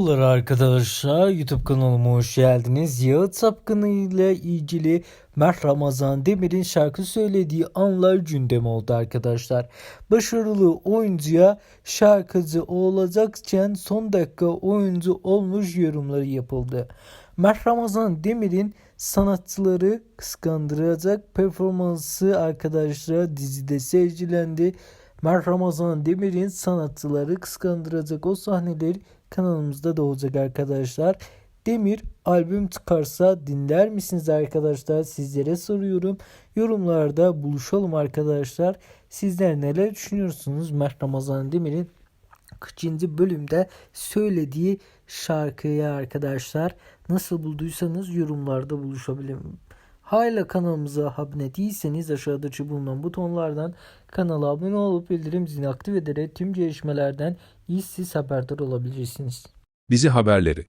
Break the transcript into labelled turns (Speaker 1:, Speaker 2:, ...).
Speaker 1: Merhabalar arkadaşlar YouTube kanalıma hoş geldiniz. Yağıt Sapkını ile ilgili Mert Ramazan Demir'in şarkı söylediği anlar gündem oldu arkadaşlar. Başarılı oyuncuya şarkıcı olacakken son dakika oyuncu olmuş yorumları yapıldı. Mert Ramazan Demir'in sanatçıları kıskandıracak performansı arkadaşlar dizide seyircilendi. Mert Ramazan Demir'in sanatçıları kıskandıracak o sahneler kanalımızda da olacak arkadaşlar. Demir albüm çıkarsa dinler misiniz arkadaşlar? Sizlere soruyorum. Yorumlarda buluşalım arkadaşlar. Sizler neler düşünüyorsunuz Mert Ramazan Demir'in 40. bölümde söylediği şarkıya arkadaşlar. Nasıl bulduysanız yorumlarda buluşabilirim. Hala kanalımıza abone değilseniz aşağıdaki bulunan butonlardan kanala abone olup bildirim zilini aktif ederek tüm gelişmelerden ilk siz haberdar olabilirsiniz.
Speaker 2: Dizi haberleri